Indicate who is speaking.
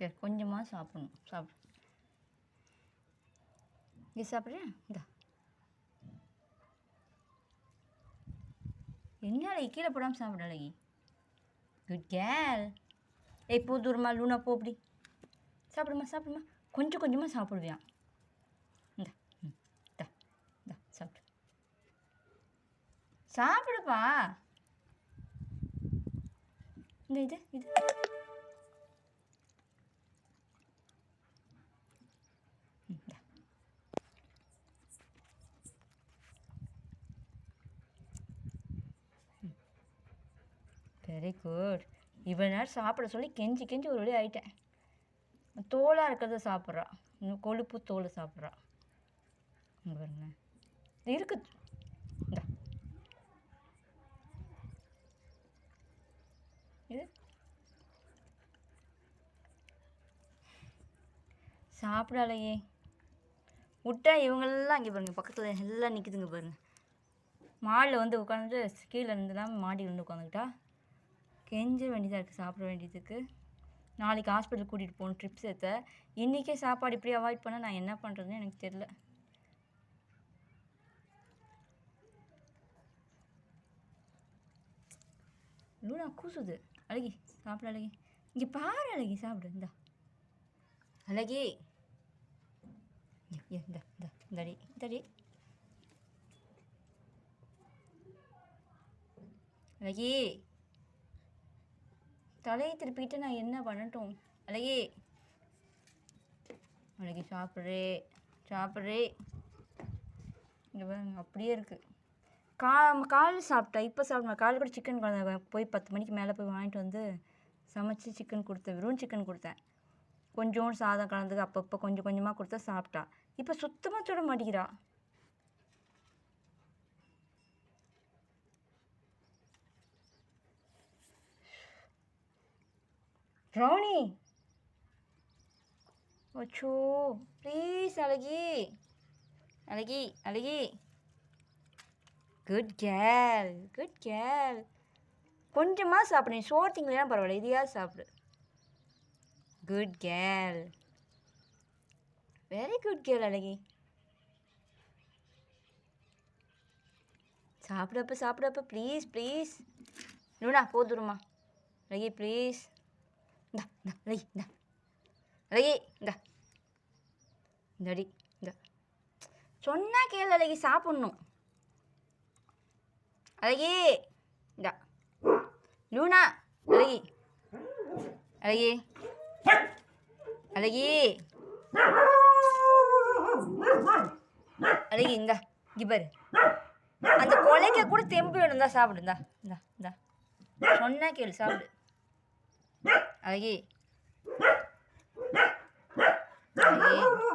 Speaker 1: சரி கொஞ்சமாக சாப்பிடணும். சாப்பிடு. நீ சாப்பிட்றேன் இந்தா. என்னடா கீழே போடாமல் சாப்பிடலகி குட் கேல் ஏய் போ தூரமா லூனா போ அப்படி. சாப்பிடுமா சாப்பிடுமா. கொஞ்சம் கொஞ்சமாக சாப்பிடுவியான் இந்த ம் இந்தா இந்தா சாப்பிடு. சாப்பிடுப்பா. இந்த இது இது ம், இந்தா. வெரி குட் இவ்வளோ நேரம் சாப்பிட சொல்லி கெஞ்சி கெஞ்சி ஒரு வழி ஆயிட்டேன். தோலாக இருக்கிறத சாப்பிட்றா. இன்னும் கொழுப்பு தோல் சாப்பிட்றா. பாருங்க. இது இருக்கு இது. சாப்பிடாலையே. விட்டா இவங்கெல்லாம் இங்கே பாருங்க. பக்கத்தில் எல்லாம் நிற்குதுங்க பாருங்க. மாடில் வந்து உட்காந்துட்டு கீழே இருந்துலாம் மாடி வந்து உட்காந்துக்கிட்டா கெஞ்ச வேண்டியதாக இருக்குது சாப்பிட வேண்டியதுக்கு. நாளைக்கு ஹாஸ்பிட்டல் கூட்டிகிட்டு போகணும் ட்ரிப்ஸ் ஏற்ற இன்றைக்கே சாப்பாடு இப்படி அவாய்ட் பண்ண நான் என்ன பண்ணுறதுன்னு எனக்கு தெரில லூனா கூசுது. அழகி சாப்பிட அழகி. இங்கே பாரு அழகி சாப்பிடு. இந்தா. அழகி. இந்த இங்க, இந்தா இந்தடி இந்தடி. அழகி. தலையை திருப்பிக்கிட்டு நான் என்ன பண்ணட்டும்? அழகே அழகி சாப்பிட்றே. சாப்பிட்றே. இங்கே பாருங்க அப்படியே இருக்குது கா காலையில் சாப்பிட்டா இப்போ சாப்பிட்டேன் காலையில் கூட சிக்கன் குழந்தை போய் பத்து மணிக்கு மேலே போய் வாங்கிட்டு வந்து சமைச்சு சிக்கன் கொடுத்தேன் வெறும் சிக்கன் கொடுத்தேன். கொஞ்சோண்டு சாதம் கலந்து அப்பப்போ கொஞ்சம் கொஞ்சமாக கொடுத்தா சாப்பிட்டா. இப்போ சுத்தமாக சுட மாட்டேங்கிறா. ரவுனி அச்சோ ப்ளீஸ் அழகி அழகி அழகி குட் கேர்ள் குட் கேர்ள் கொஞ்சமாக சாப்பிடு நீ சோறு திங்கலாம் பரவாயில்ல இதையாவது சாப்பிடு. Good girl very good girl அழகி சாப்பிடப்ப சாப்பிடப்ப ப்ளீஸ் ப்ளீஸ் நூனா போதுருமா. அழகி ப்ளீஸ் இந்த இந்தா அழகி இந்தா அழகி இந்த இந்தடி இந்த சொன்னா கேள் அழகி சாப்பிட்ணும் அழகி இந்த லூனா அழகி அழகி அழகி அழகி இந்தா இங்க அந்த கொலைக்க கூட தெம்பு வேணும் தான் சாப்பிடுந்தா இந்தா இந்தா சொன்னா கேளு சாப்பிடு 알기. 알기.